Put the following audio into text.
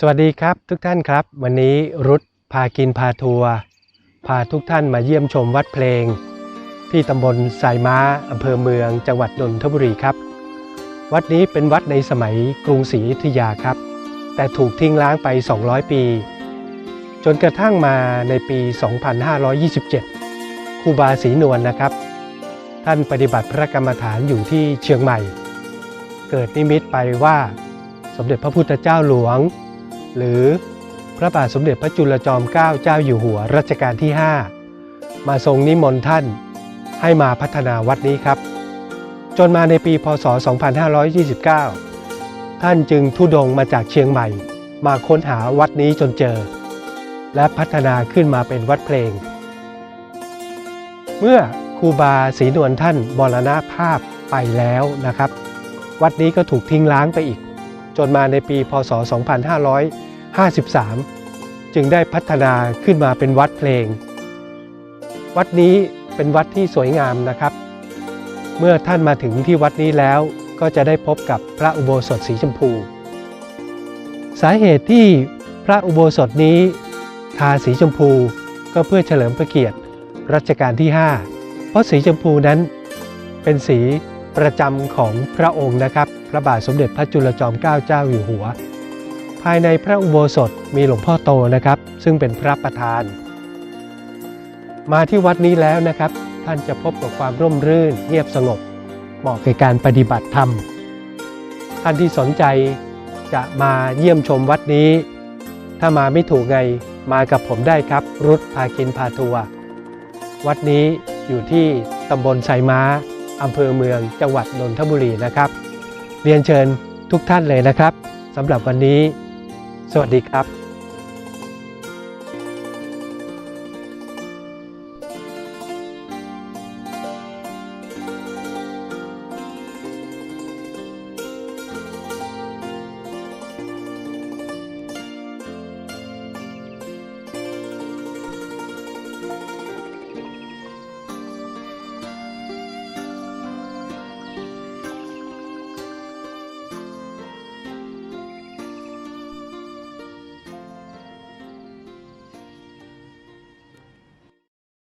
สวัสดีครับทุกท่านครับ วันนี้รุดพากินพาทัวร์พาทุกท่านมาเยี่ยมชมวัดเพลง ที่ตำบลสายม้าอำเภอเมืองจังหวัดนนทบุรีครับ วัดนี้เป็นวัดในสมัยกรุงศรีอยุธยาครับ แต่ถูกทิ้งร้างไป 200 ปี จนกระทั่งมาในปี 2527ครูบาศรีนวลนะครับ ท่านปฏิบัติพระกรรมฐานอยู่ที่เชียงใหม่ เกิดนิมิตไปว่าสมเด็จพระพุทธเจ้าหลวง หรือพระบาทสมเด็จพระจุลจอมเกล้าเจ้าอยู่หัวรัชกาลที่ 5 มาทรงนิมนต์ท่านให้มาพัฒนาวัดนี้ครับ จนมาในปีพศ 2529 ท่านจึงทุดงมาจากเชียงใหม่ มาค้นหาวัดนี้จนเจอ และพัฒนาขึ้นมาเป็นวัดเพลง เมื่อครูบาศรีนวลท่านมรณภาพไปแล้วนะครับ วัดนี้ก็ถูกทิ้งร้างไปอีก จนมาในปีพศ 2500 2553 จึงได้พัฒนาขึ้นมาเป็นวัดเพลง วัดนี้เป็นวัดที่สวยงามนะครับ เมื่อท่านมาถึงที่วัดนี้แล้วก็จะได้พบกับพระอุโบสถสีชมพู สาเหตุที่พระอุโบสถนี้ทาสีชมพูก็เพื่อเฉลิมพระเกียรติรัชกาลที่ 5 เพราะสีชมพูนั้นเป็นสีประจำของพระองค์นะครับ พระบาทสมเด็จพระจุลจอมเกล้าเจ้าอยู่หัว ภายในพระอุโบสถมีหลวงพ่อโตนะครับ ซึ่งเป็นพระประธาน มาที่วัดนี้แล้วนะครับ ท่านจะพบกับความร่มรื่น เงียบสงบเหมาะกับการปฏิบัติธรรม ท่านที่สนใจจะมาเยี่ยมชมวัดนี้ ถ้ามาไม่ถูกไงมากับผมได้ครับ รุดพากินพาทัวร์วัดนี้อยู่ที่ตำบลไซม้าอำเภอเมืองจังหวัดนนทบุรีนะครับ เรียนเชิญทุกท่านเลยนะครับสำหรับวันนี้ สวัสดีครับ